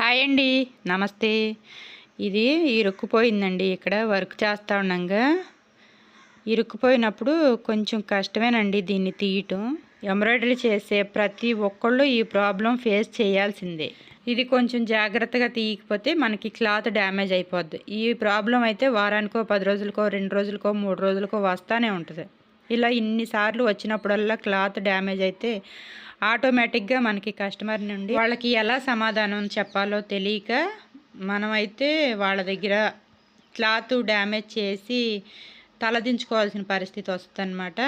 Hi అండి. నమస్తే. ఇది ఇరుక్కుపోయిందండి. ఇక్కడ వర్క్ చేస్తూ ఉండగా. ఇరుక్కుపోయినప్పుడు కొంచెం కష్టమేనండి దీన్ని తీయటం. ఎంబ్రాయిడరీ చేసే ప్రతి ఒక్కళ్ళు ఈ ప్రాబ్లం ఫేస్ చేయాల్సిందే. ఇది కొంచెం జాగ్రత్తగా తీయకపోతే మనకి క్లాత్ డ్యామేజ్ అయిపోద్ది. ఈ ప్రాబ్లం అయితే వారానికో పది రోజులకో రెండు రోజులకో మూడు రోజులకో వస్తానే ఉంటుంది. ఇలా ఇన్నిసార్లు వచ్చినప్పుడల్లా క్లాత్ డ్యామేజ్ అయితే ఆటోమేటిక్గా మనకి కస్టమర్ నుండి వాళ్ళకి ఎలా సమాధానం చెప్పాలో తెలియక మనమైతే వాళ్ళ దగ్గర క్లాత్ డ్యామేజ్ చేసి తలదించుకోవాల్సిన పరిస్థితి వస్తుందన్నమాట.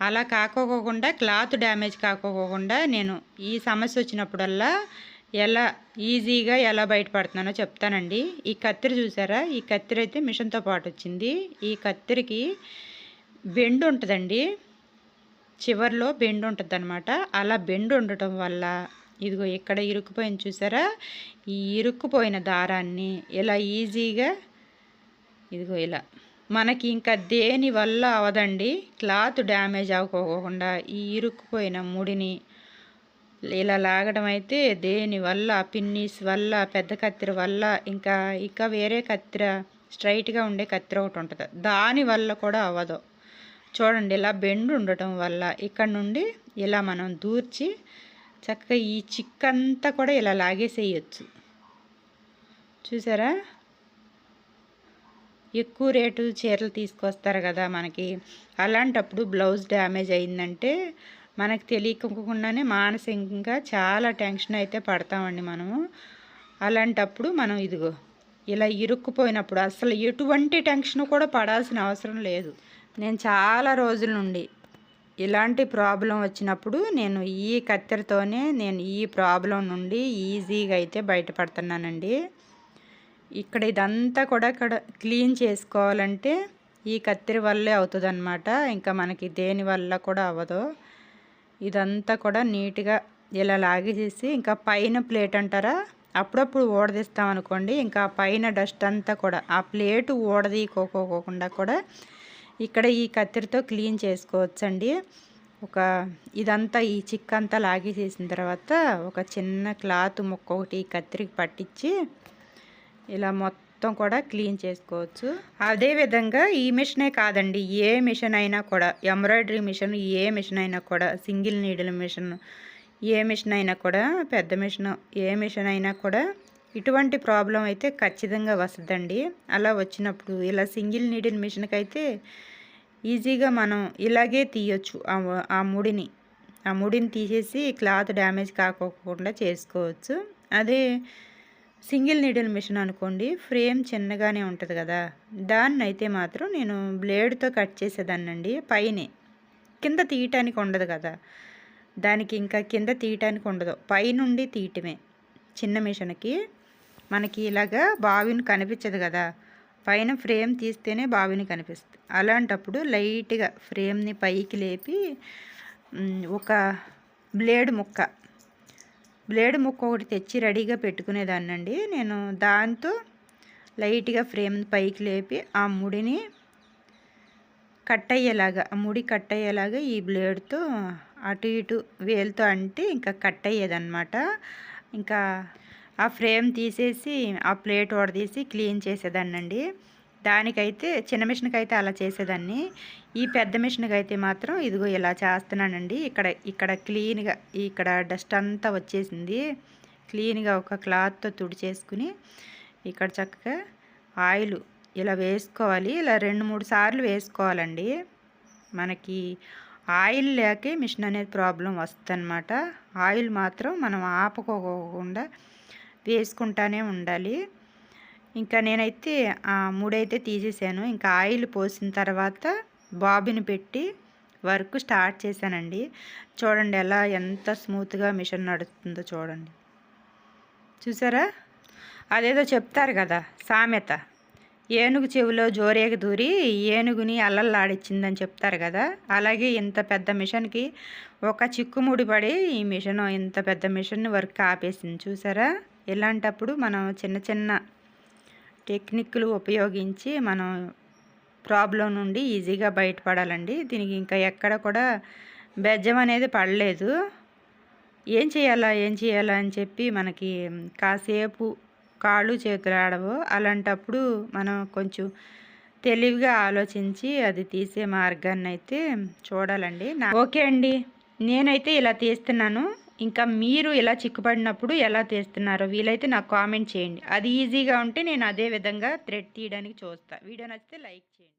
అలా కాకోకుండా క్లాత్ డ్యామేజ్ కాకోకుండా నేను ఈ సమస్య వచ్చినప్పుడల్లా ఎలా ఈజీగా ఎలా బయటపడుతున్నానో చెప్తానండి. ఈ కత్తిరి చూసారా? ఈ కత్తిరి అయితే మిషన్తో పాటు వచ్చింది. ఈ కత్తిరికి బెండ్ ఉంటుందండి. చివర్లో బెండ్ ఉంటుంది అనమాట అలా బెండ్ ఉండటం వల్ల ఇదిగో ఇక్కడ ఇరుక్కుపోయింది చూసారా? ఈ ఇరుక్కుపోయిన దారాన్ని ఇలా ఈజీగా ఇదిగో ఇలా. మనకి ఇంకా దేని వల్ల అవదండి? క్లాత్ డ్యామేజ్ అవ్వకోకుండా ఈ ఇరుక్కుపోయిన ముడిని ఇలా లాగడం అయితే దేని వల్ల పిన్నీస్ వల్ల పెద్ద కత్తిర వల్ల ఇంకా ఇంకా వేరే కత్తిర స్ట్రైట్గా ఉండే కత్తిర ఒకటి ఉంటుంది దాని వల్ల కూడా అవ్వదు. చూడండి ఇలా బెండ్ ఉండటం వల్ల ఇక్కడ నుండి ఇలా మనం దూర్చి చక్కగా ఈ చిక్కంతా కూడా ఇలా లాగేసేయచ్చు. చూసారా? ఎక్కువ రేటు చీరలు తీసుకొస్తారు కదా మనకి. అలాంటప్పుడు బ్లౌజ్ డ్యామేజ్ అయిందంటే మనకు తెలియకుండానే మానసికంగా చాలా టెన్షన్ అయితే పడతామండి మనము. అలాంటప్పుడు మనం ఇదిగో ఇలా ఇరుక్కుపోయినప్పుడు అసలు ఎటువంటి టెన్షన్ కూడా పడాల్సిన అవసరం లేదు. నేను చాలా రోజుల నుండి ఇలాంటి ప్రాబ్లం వచ్చినప్పుడు నేను ఈ కత్తెరతోనే నేను ఈ ప్రాబ్లం నుండి ఈజీగా అయితే బయటపడుతున్నానండి. ఇక్కడ ఇదంతా కూడా ఇక్కడ క్లీన్ చేసుకోవాలంటే ఈ కత్తెర వల్లే అవుతుందన్నమాట. ఇంకా మనకి దేని వల్ల కూడా అవ్వదు. ఇదంతా కూడా నీట్గా ఇలా లాగేసేసి ఇంకా పైన ప్లేట్ అంటారా? అప్పుడప్పుడు ఓడదీస్తాం అనుకోండి ఇంకా పైన డస్ట్ అంతా కూడా ఆ ప్లేటు ఓడదీకోకోకుండా కూడా ఇక్కడ ఈ కత్తిరితో క్లీన్ చేసుకోవచ్చండి. ఒక ఇదంతా ఈ చిక్క అంతా లాగేసేసిన తర్వాత ఒక చిన్న క్లాత్ ముక్క ఒకటి కత్తిరికి పట్టించి ఇలా మొత్తం కూడా క్లీన్ చేసుకోవచ్చు. అదేవిధంగా ఈ మిషనే కాదండి ఏ మిషన్ అయినా కూడా ఎంబ్రాయిడరీ మిషన్ ఏ మిషన్ అయినా కూడా సింగిల్ నీడిల్ మిషన్ ఏ మిషన్ అయినా కూడా పెద్ద మిషన్ ఏ మిషన్ అయినా కూడా ఇటువంటి ప్రాబ్లం అయితే ఖచ్చితంగా వస్తుందండి. అలా వచ్చినప్పుడు ఇలా సింగిల్ నీడిల్ మిషన్కి అయితే ఈజీగా మనం ఇలాగే తీయొచ్చు. ఆ ముడిని ఆ ముడిని తీసేసి క్లాత్ డ్యామేజ్ కాకోకుండా చేసుకోవచ్చు. అదే సింగిల్ నీడిల్ మిషన్ అనుకోండి ఫ్రేమ్ చిన్నగానే ఉంటుంది కదా. దాన్ని అయితే మాత్రం నేను బ్లేడ్తో కట్ చేసేదాన్నండి. పైనే. కింద తీయటానికి ఉండదు కదా. దానికి ఇంకా కింద తీయటానికి ఉండదు. పైనుండి తీయటమే. చిన్న మిషన్కి. మనకి ఇలాగా బావిని కనిపించదు కదా. పైన ఫ్రేమ్ తీస్తేనే బావిని కనిపిస్తుంది. అలాంటప్పుడు లైట్గా ఫ్రేమ్ని పైకి లేపి ఒక బ్లేడ్ ముక్క. బ్లేడ్ ముక్క ఒకటి తెచ్చి రెడీగా పెట్టుకునేదాన్నండి. నేను దాంతో లైట్గా ఫ్రేమ్ పైకి లేపి ఆ ముడిని కట్ అయ్యేలాగా ముడి కట్ అయ్యేలాగా ఈ బ్లేడ్తో అటు ఇటు వేలుతో అంటే ఇంకా కట్ అయ్యేదన్నమాట ఇంకా ఆ ఫ్రేమ్ తీసేసి ఆ ప్లేట్ తీసి క్లీన్ చేసేదాన్నండి. దానికైతే చిన్న మిషన్కి అయితే అలా చేసేదాన్ని. ఈ పెద్ద మిషన్కి అయితే మాత్రం ఇదిగో ఇలా చేస్తున్నానండి. ఇక్కడ ఇక్కడ క్లీన్గా ఇక్కడ డస్ట్ అంతా వచ్చేసింది. క్లీన్గా ఒక క్లాత్తో తుడిచేసుకుని ఇక్కడ చక్కగా ఆయిల్ ఇలా వేసుకోవాలి. ఇలా రెండు మూడు సార్లు వేసుకోవాలండి. మనకి ఆయిల్ లేకే మిషన్ అనేది ప్రాబ్లం వస్తుందన్నమాట. ఆయిల్ మాత్రం మనం ఆపుకోకుండా వేసుకుంటానే ఉండాలి. ఇంకా నేనైతే ఆ మూడైతే తీసేసాను. ఇంకా ఆయిల్ పోసిన తర్వాత బాబిని పెట్టి వర్క్ స్టార్ట్ చేశానండి. చూడండి ఎలా ఎంత స్మూత్గా మిషన్ నడుస్తుందో చూడండి. చూసారా? అదేదో చెప్తారు కదా సామెత. ఏనుగు చెవిలో జోరేగ దూరి ఏనుగుని అల్లల్లాడిచ్చిందని చెప్తారు కదా అలాగే ఇంత పెద్ద మిషన్కి ఒక చిక్కుముడి పడి ఈ మిషన్ ఇంత పెద్ద మిషన్ వర్క్ ఆపేసింది. చూసారా? ఇలాంటప్పుడు మనం చిన్న చిన్న టెక్నిక్లు ఉపయోగించి మనం ప్రాబ్లం నుండి ఈజీగా బయటపడాలండి. దీనికి ఇంకా ఎక్కడ కూడా బెజ్జం అనేది పడలేదు. ఏం చేయాలా ఏం చేయాలా అని చెప్పి మనకి కాసేపు కాళ్ళు చేతులు ఆడవు. అలాంటప్పుడు మనం కొంచెం తెలివిగా ఆలోచించి అది తీసే మార్గాన్ని అయితే చూడాలండి ఓకే అండి. నేనైతే ఇలా తీస్తున్నాను. ఇంకా మీరు ఇలా చిక్కుపడినప్పుడు ఎలా తీస్తున్నారో వీలైతే నాకు కామెంట్ చేయండి. అది ఈజీగా ఉంటే నేను అదే విధంగా థ్రెడ్ తీయడానికి చూస్తాను వీడియో నచ్చితే లైక్ చేయండి.